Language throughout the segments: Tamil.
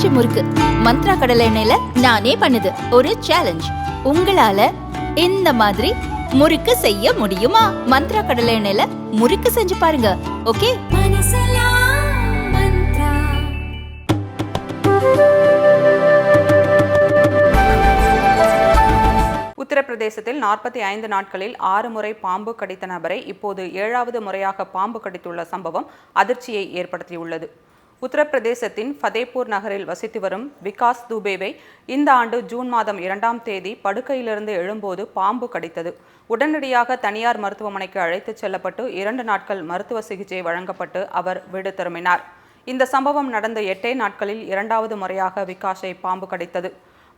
பஞ்சு முறுக்கு. மந்த்ரா கடலை எண்ணெயில நானே பண்ணுது. ஒரு சேலஞ்ச் உங்களால இந்த மாதிரி முறுக்கு செய்ய முடியுமா? மந்த்ரா கடலை எண்ணெயில முறுக்கு செஞ்சு பாருங்க. ஓகே? உத்தரப்பிரதேசத்தில் நாற்பத்தி ஐந்து நாட்களில் ஆறு முறை பாம்பு கடித்த நபரை இப்போது ஏழாவது முறையாக பாம்பு கடித்துள்ள சம்பவம் அதிர்ச்சியை ஏற்படுத்தியுள்ளது. உத்தரப்பிரதேசத்தின் ஃபதேபூர் நகரில் வசித்து வரும் விகாஸ் துபேவை இந்த ஆண்டு ஜூன் மாதம் இரண்டாம் தேதி படுக்கையிலிருந்து எழும்போது பாம்பு கடித்தது. உடனடியாக தனியார் மருத்துவமனைக்கு அழைத்துச் செல்லப்பட்டு இரண்டு நாட்கள் மருத்துவ சிகிச்சை வழங்கப்பட்டு அவர் வீடு திரும்பினார். இந்த சம்பவம் நடந்த எட்டே நாட்களில் இரண்டாவது முறையாக விகாஷை பாம்பு கடித்தது.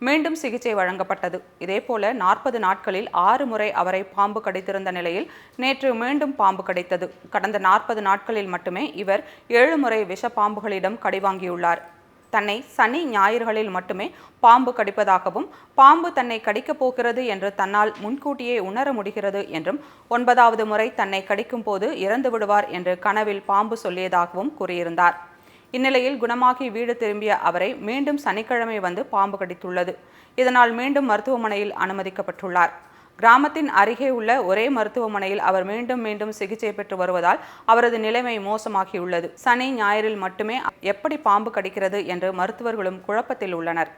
மீண்டும் சிகிச்சை வழங்கப்பட்டது. இதேபோல நாற்பது நாட்களில் ஆறு முறை அவரை பாம்பு கடித்திருந்த நிலையில் நேற்று மீண்டும் பாம்பு கடித்தது. கடந்த நாற்பது நாட்களில் மட்டுமே இவர் ஏழு முறை விஷ பாம்புகளிடம் கடிவாங்கியுள்ளார் தன்னை சனி ஞாயிறுகளில் மட்டுமே பாம்பு கடிப்பதாகவும் பாம்பு தன்னை கடிக்கப் போகிறது என்று தன்னால் முன்கூட்டியே உணர முடிகிறது என்றும் ஒன்பதாவது முறை தன்னை கடிக்கும் போது இறந்து விடுவார் என்று கனவில் பாம்பு சொல்லியதாகவும் கூறியிருந்தார். இந்நிலையில் குணமாகி வீடு திரும்பிய அவரை மீண்டும் சனிக்கிழமை வந்து பாம்பு கடித்துள்ளது. இதனால் மீண்டும் மருத்துவமனையில் அனுமதிக்கப்பட்டுள்ளார். கிராமத்தின் அருகே உள்ள ஒரே மருத்துவமனையில் அவர் மீண்டும் மீண்டும் சிகிச்சை பெற்று வருவதால் அவரது நிலைமை மோசமாகியுள்ளது. சனி ஞாயிறில் மட்டுமே எப்படி பாம்பு கடிக்கிறது என்று மருத்துவர்களும் குழப்பத்தில் உள்ளனர்.